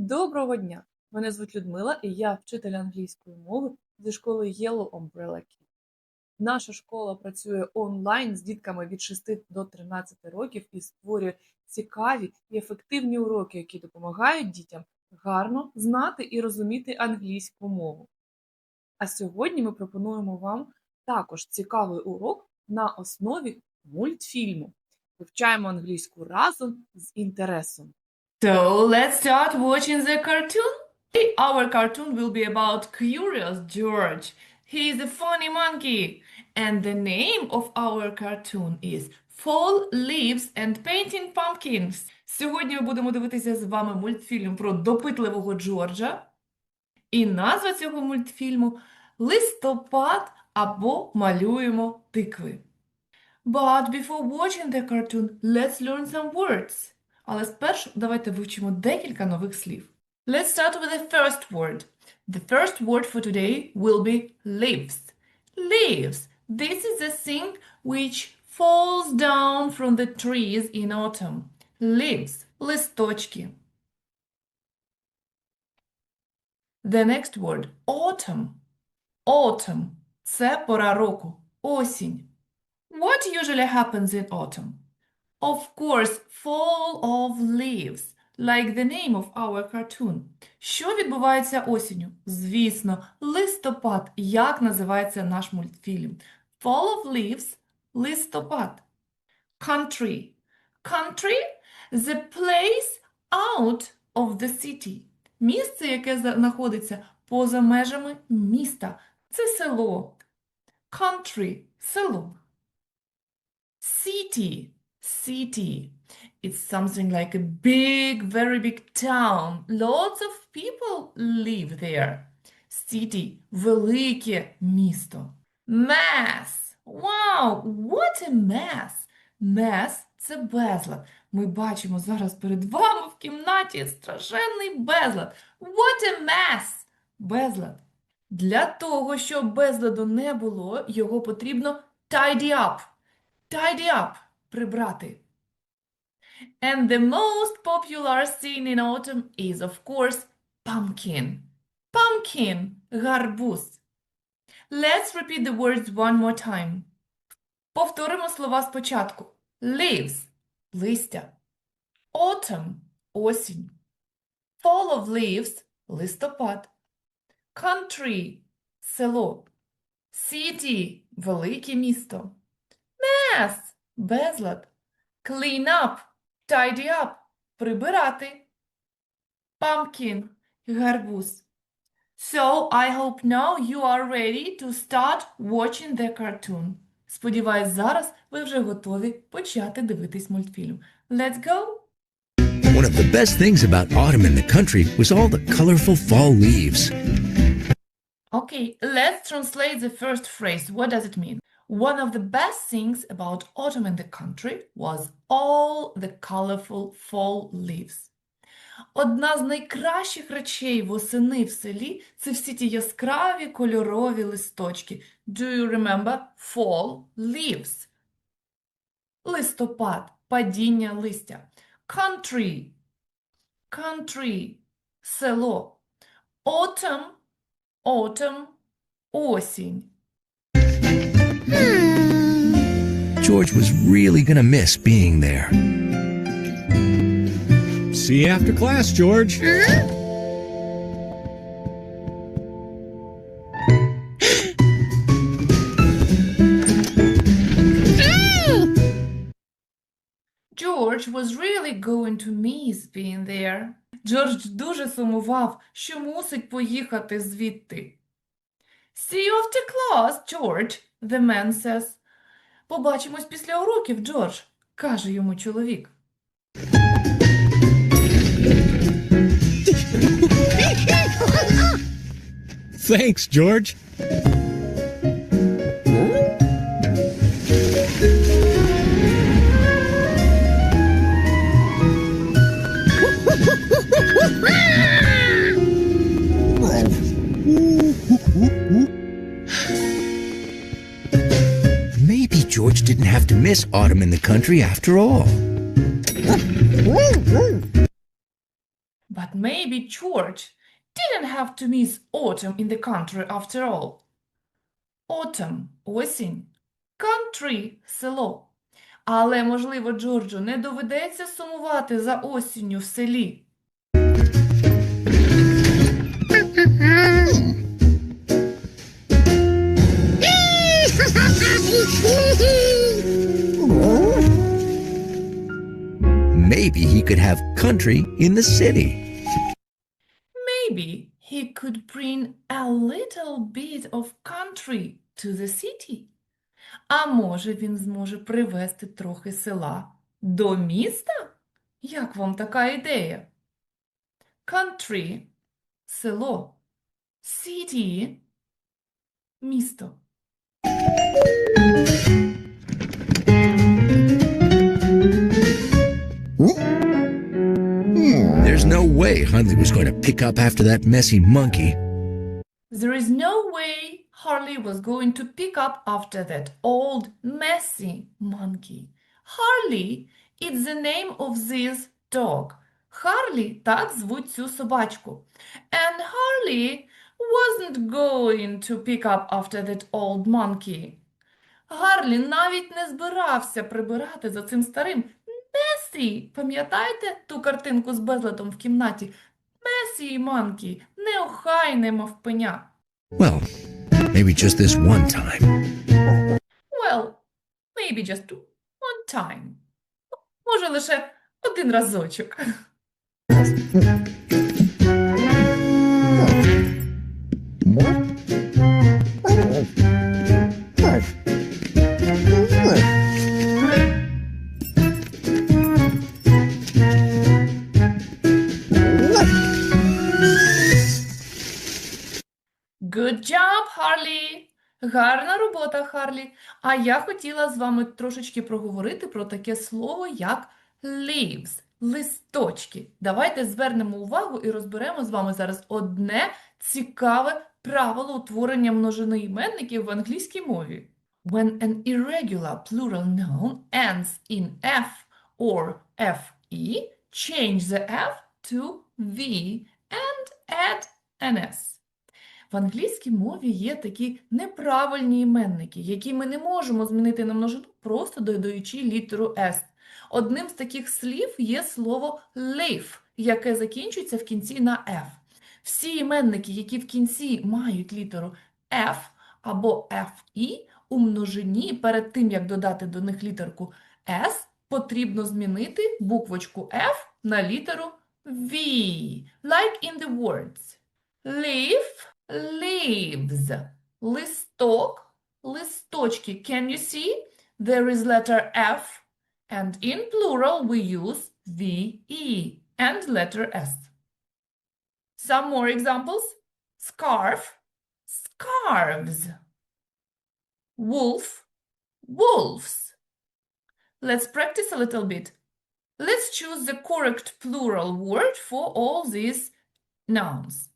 Доброго дня! Мене звуть Людмила, і я вчитель англійської мови зі школи Yellow Umbrella Kid. Наша школа працює онлайн з дітками від 6 до 13 років і створює цікаві і ефективні уроки, які допомагають дітям гарно знати і розуміти англійську мову. А сьогодні ми пропонуємо вам також цікавий урок на основі мультфільму. Вивчаємо англійську разом з інтересом. So let's start watching the cartoon. Our cartoon will be about Curious George. He is a funny monkey. And the name of our cartoon is Fall Leaves and Painting Pumpkins. Сьогодні ми будемо дивитися з вами мультфільм про допитливого Джорджа. І назва цього мультфільму Листопад або Малюємо тикви. But before watching the cartoon, let's learn some words. Але спершу давайте вивчимо декілька нових слів. Let's start with the first word. The first word for today will be leaves. Leaves. This is the thing which falls down from the trees in autumn. Leaves. Листочки. The next word. Autumn. Autumn. Це пора року. Осінь. What usually happens in autumn? Of course, fall of leaves, like the name of our cartoon. Що відбувається осінню? Звісно, листопад, як називається наш мультфільм. Fall of leaves – листопад. Country. Country – the place out of the city. Місце, яке знаходиться поза межами міста. Це село. Country – село. City. City. It's something like a big, very big town. Lots of people live there. City – велике місто. Mess. Wow, what a mess. Mess – це безлад. Ми бачимо зараз перед вами в кімнаті страшенний безлад. What a mess. Безлад. Для того, щоб безладу не було, його потрібно tidy up. Tidy up – прибрати. And the most popular scene in autumn is, of course, pumpkin. Pumpkin – гарбуз. Let's repeat the words one more time. Повторимо слова спочатку. Leaves – листя. Autumn – осінь. Fall of leaves – листопад. Country – село. City – велике місто. Mess – безлад. Clean up – tidy up – прибирати. Pumpkin – гарбуз. So, I hope now you are ready to start watching the cartoon. Сподіваюсь, зараз ви вже готові почати дивитись мультфільм. Let's go! One of the best things about autumn in the country was all the colorful fall leaves. Okay, let's translate the first phrase. What does it mean? One of the best things about autumn in the country was all the colorful fall leaves. Одна з найкращих речей восени в селі – це всі ті яскраві кольорові листочки. Do you remember fall leaves? Листопад – падіння листя. Country – country – село. Autumn – autumn – осінь. George was really gonna miss being there. See you after class, George. George was really going to miss being there. Джордж дуже сумував, що мусить поїхати звідти. See you after class, George, The man says. Побачимось після уроків, Джордж, каже йому чоловік. Thanks, George. George didn't have to miss autumn in the country after all. But maybe George didn't have to miss autumn in the country after all. Autumn – осінь, country – село. Але, можливо, Джорджу не доведеться сумувати за осінню в селі. Maybe he could have country in the city. Maybe he could bring a little bit of country to the city. А може він зможе привезти трохи села до міста? Як вам така ідея? Country – село. City – місто. no way Hundley was going to pick up after that messy monkey. There is no way Harley was going to pick up after that old messy monkey. Harley is the name of this dog. Харлі так звуть цю собачку. And Harley wasn't going to pick up after that old monkey. Гарлі навіть не збирався прибирати за цим старим Месі. Пам'ятаєте ту картинку з безладом в кімнаті? Месі і Манкі, неохайне мавпеня. Well, maybe just this one time. Well, maybe just one time. Може, лише один разочок. Харлі! Гарна робота, Харлі. А я хотіла з вами трошечки проговорити про таке слово, як leaves, листочки. Давайте звернемо увагу і розберемо з вами зараз одне цікаве правило утворення множини іменників в англійській мові. When an irregular plural noun ends in f or fe, change the f to v and add an s. В англійській мові є такі неправильні іменники, які ми не можемо змінити на множину, просто додаючи літеру S. Одним з таких слів є слово live, яке закінчується в кінці на F. Всі іменники, які в кінці мають літеру F або FE, у множині перед тим, як додати до них літерку S, потрібно змінити буквочку F на літеру V, like in the words. Leaf leaves. Листок, листочки. Can you see? There is letter F, and in plural we use VE and letter S. Some more examples. Scarf, scarves. Wolf, wolves. Let's practice a little bit. Let's choose the correct plural word for all these nouns.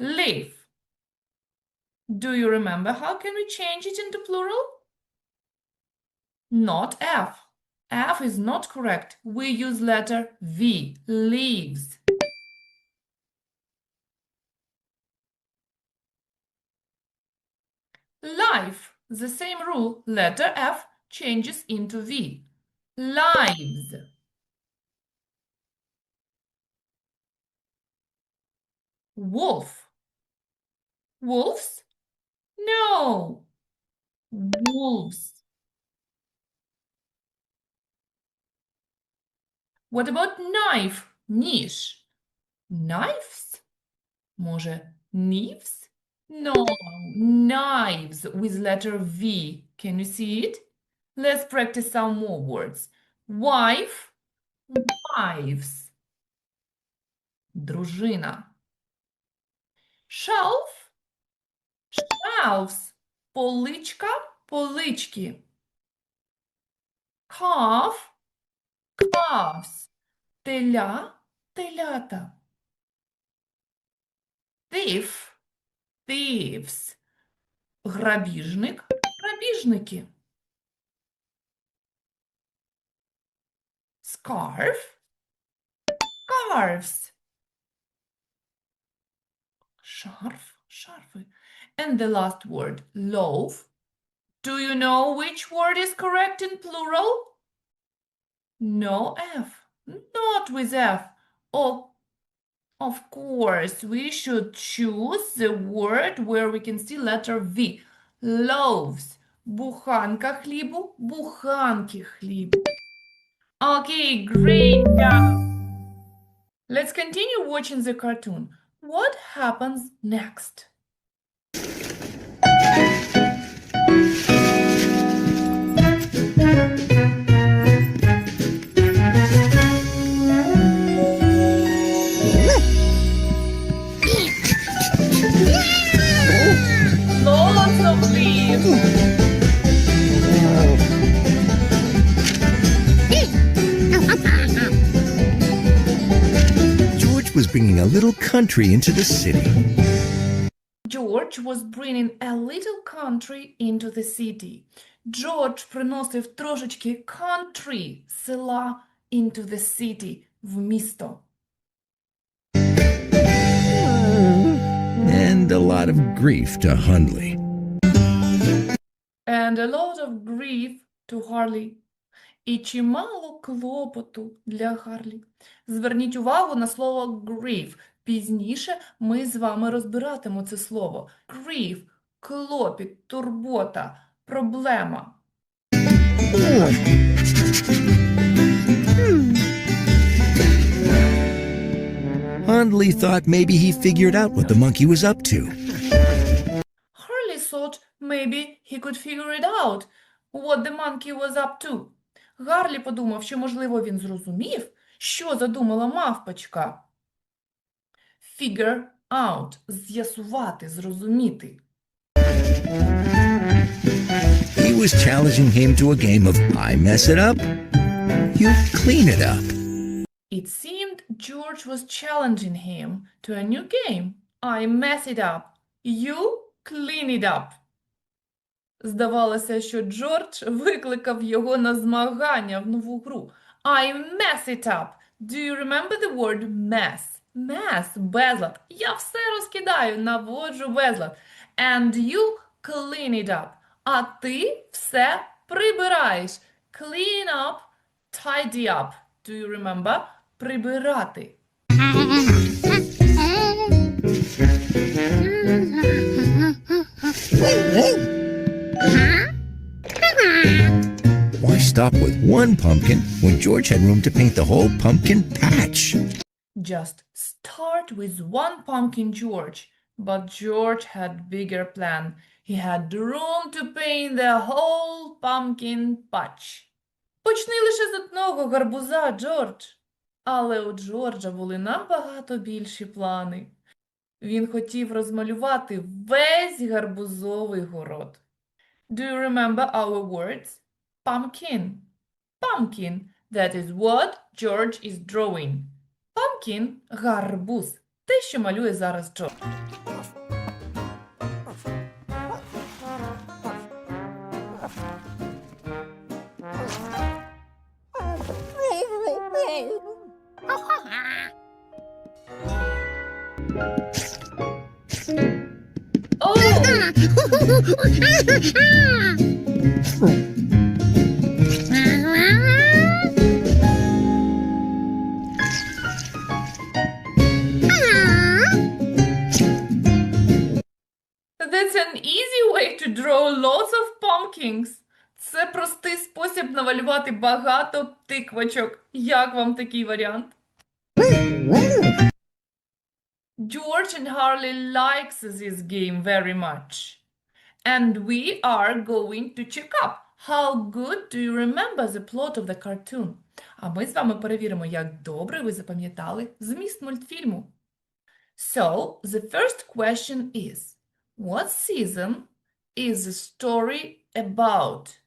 Leaf. Do you remember how can we change it into plural? Not F. F is not correct. We use letter V. Leaves. Life. The same rule. Letter F changes into V. Lives. Wolf. Wolves? No. Wolves. What about knife? Ніж. Knives? Може, knives? No, knives with letter V. Can you see it? Let's practice some more words. Wife, wives. Дружина. Shelf, shelves. Поличка, полички. Calf, calves. Теля, телята. Thief, thieves. Грабіжник, грабіжники. Scarf, scarves. Шарф, шарфи. And the last word, loaf. Do you know which word is correct in plural? No F, not with F. Oh, of course, we should choose the word where we can see letter V. Loaves. Буханка хлібу, буханки хлібу. Okay, great job. Let's continue watching the cartoon. What happens next? George was bringing a little country into the city. George was bringing a little country into the city. Джордж приносив трошечки country, села, into the city, в місто. And a lot of grief to Hundley. And a lot of grief to Harley. І чимало клопоту для Гарлі. Зверніть увагу на слово grief. Пізніше ми з вами розбиратимо це слово. Grief – клопіт, турбота, проблема. Hundley thought maybe he figured out what the monkey was up to. Harley thought maybe he could figure it out what the monkey was up to. Гарлі подумав, що, можливо, він зрозумів, що задумала мавпочка. Figure out – з'ясувати, зрозуміти. He was challenging him to a game of I mess it up, you clean it up. It seemed George was challenging him to a new game. I mess it up. You clean it up. Здавалося, що Джордж викликав його на змагання в нову гру. I mess it up. Do you remember the word mess? Mess – безлад. Я все розкидаю, наводжу безлад. And you clean it up. А ти все прибираєш. Clean up, tidy up. Do you remember? Прибирати. Why stop with one pumpkin when George had room to paint the whole pumpkin patch? Just start with one pumpkin, George. But George had bigger plan. He had room to paint the whole pumpkin patch. Почни лише з одного гарбуза, Джордж. Але у Джорджа були набагато більші плани. Він хотів розмалювати весь гарбузовий город. Do you remember our words? Pumpkin. Pumpkin. That is what George is drawing. Pumpkin – гарбуз. Те, що малює зараз Джордж. Oh! намалювати багато тиквочок. Як вам такий варіант? George and Harley likes this game very much. And we are going to check up. How good do you remember the plot of the cartoon? А ми з вами перевіримо, як добре ви запам'ятали зміст мультфільму. So, the first question is, what season is the story about?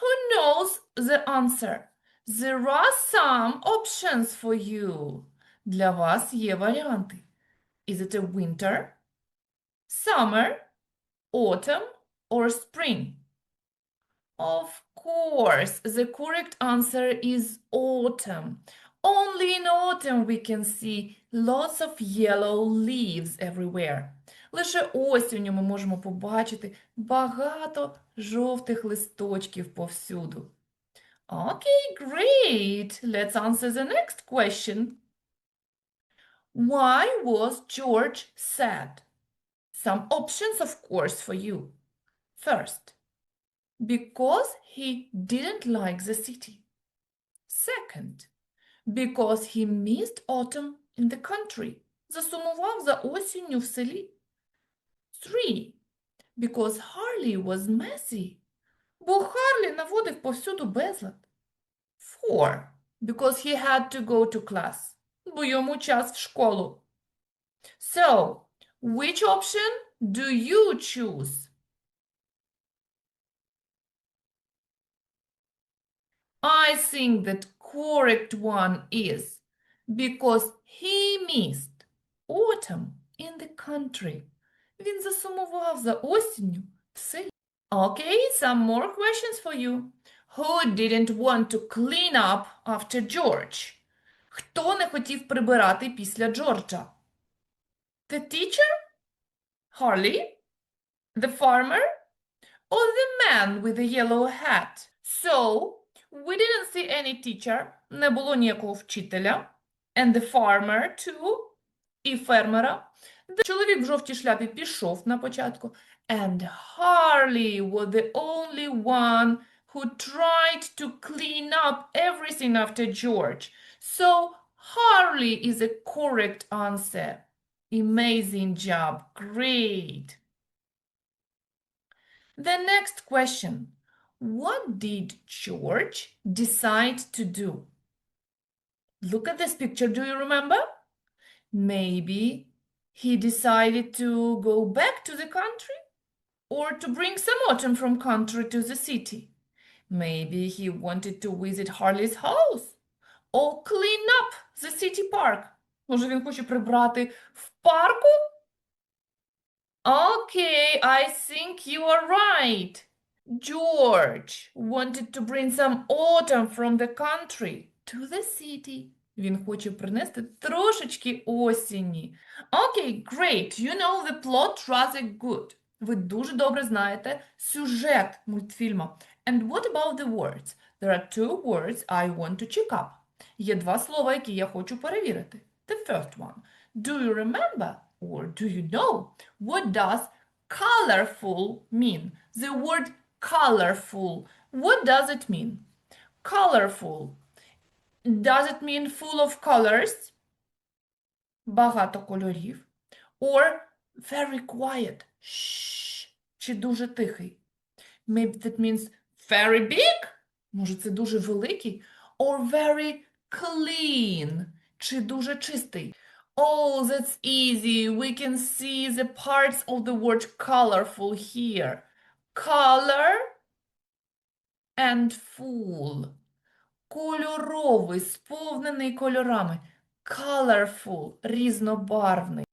Who knows the answer? There are some options for you. Для вас є варіанти. Is it a winter, summer, autumn, or spring? Of course, the correct answer is autumn. Only in autumn we can see lots of yellow leaves everywhere. Лише осінню ми можемо побачити багато жовтих листочків повсюду. Okay, great. Let's answer the next question. Why was George sad? Some options, of course, for you. First, because he didn't like the city. Second, because he missed autumn in the country. Засумував за осінню в селі. Three, because Harley was messy. Бо Харлі наводив повсюду безлад. Four, because he had to go to class. Бо йому час в школу. So, which option do you choose? I think that correct one is because he missed autumn in the country. Він засумував за осінню в селі. Okay, some more questions for you. Who didn't want to clean up after George? Хто не хотів прибирати після Джорджа? The teacher? Harley? The farmer? Or the man with the yellow hat? So, we didn't see any teacher, не було ніякого вчителя, and the farmer too, і фермера. Де Чоловік в жовтій шляпі пішов на початку, and Harley was the only one who tried to clean up everything after George. So, Harley is a correct answer. Amazing job. Great. The next question. What did George decide to do? Look at this picture. Do you remember? Maybe he decided to go back to the country or to bring some autumn from country to the city. Maybe he wanted to visit Harley's house or clean up the city park. Може, він хоче прибрати в парку? Okay, I think you are right. George wanted to bring some autumn from the country to the city. Він хоче принести трошечки осені. Okay, great. You know the plot rather good. Ви дуже добре знаєте сюжет мультфільму. And what about the words? There are two words I want to check up. Є два слова, які я хочу перевірити. The first one. Do you remember or do you know what does colorful mean? The word colorful. What does it mean? Colorful. Does it mean full of colors? Багато кольорів. Or very quiet. Shh. Чи дуже тихий? Maybe that means very big? Може, це дуже великий? Or very clean? Чи дуже чистий? Oh, that's easy. We can see the parts of the word colorful here. Color and full. Кольоровий, сповнений кольорами. Colorful, різнобарвний.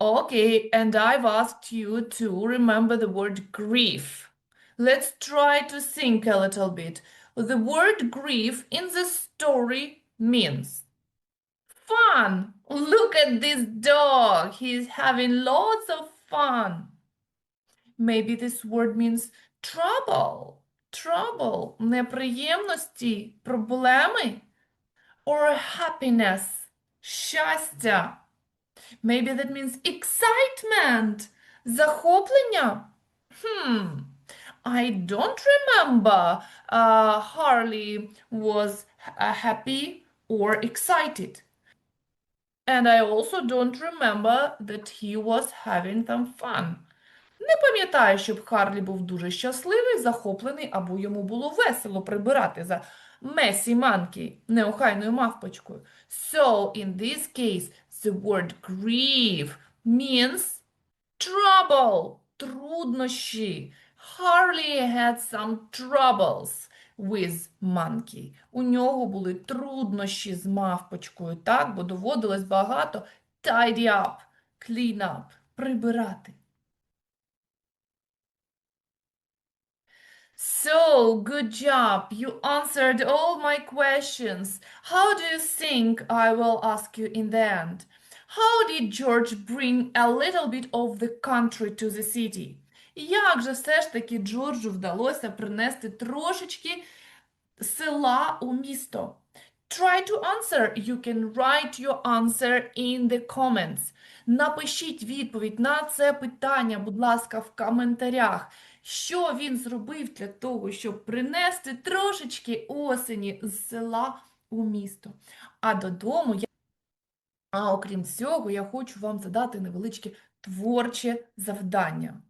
Okay, and I've asked you to remember the word grief. Let's try to think a little bit. The word grief in the story means fun. Look at this dog. He's having lots of fun. Maybe this word means trouble. Trouble. Неприємності, проблеми. Or happiness. Щастя. Maybe that means excitement. Захоплення. Hmm. I don't remember uh, Harley was uh, happy or excited. And I also don't remember that he was having some fun. Не пам'ятаю, щоб Харлі був дуже щасливий, захоплений або йому було весело прибирати за Месі Манкі, неохайною мавпочкою. So, in this case, the word grief means trouble, труднощі. Harley had some troubles with monkey. У нього були труднощі з мавпочкою, так, бо доводилось багато tidy up, clean up, прибирати. So, good job. You answered all my questions. How do you think I will ask you in the end? How did George bring a little bit of the country to the city? Як же все ж таки Джорджу вдалося принести трошечки села у місто? Try to answer. You can write your answer in the comments. Напишіть відповідь на це питання, будь ласка, в коментарях. Що він зробив для того, щоб принести трошечки осені з села у місто? А додому я. А окрім цього, я хочу вам задати невеличке творче завдання.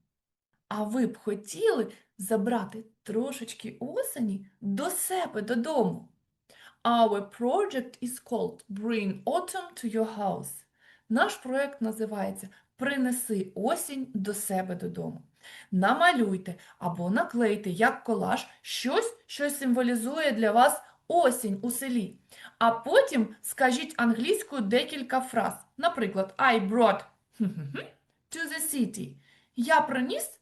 А ви б хотіли забрати трошечки осені до себе додому? Our project is called Bring Autumn to your house. Наш проект називається Принеси осінь до себе додому. Намалюйте або наклейте як колаж щось, що символізує для вас осінь у селі. А потім скажіть англійською декілька фраз. Наприклад, I brought to the city. Я приніс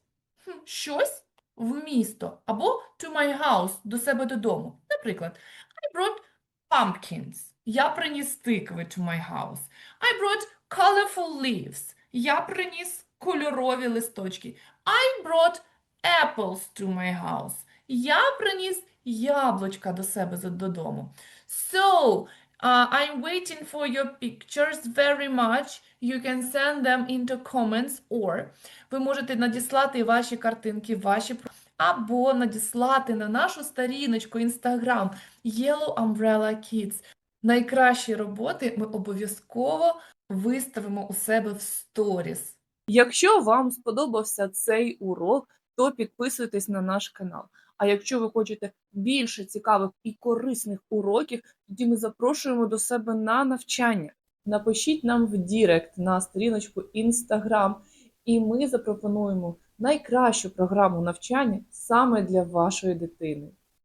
щось в місто. Або to my house, до себе додому. Наприклад, I brought pumpkins. Я приніс тикви to my house. I brought colorful leaves. Я приніс кольорові листочки. I brought apples to my house. Я приніс яблучка до себе додому. So, uh, I'm waiting for your pictures very much. You can send them into comments or ви можете надіслати ваші картинки, ваші або надіслати на нашу сторіночку Instagram Yellow Umbrella Kids. Найкращі роботи ми обов'язково виставимо у себе в сторіс. Якщо вам сподобався цей урок, то підписуйтесь на наш канал. А якщо ви хочете більше цікавих і корисних уроків, тоді ми запрошуємо до себе на навчання. Напишіть нам в Дірект на сторіночку Instagram, і ми запропонуємо найкращу програму навчання саме для вашої дитини.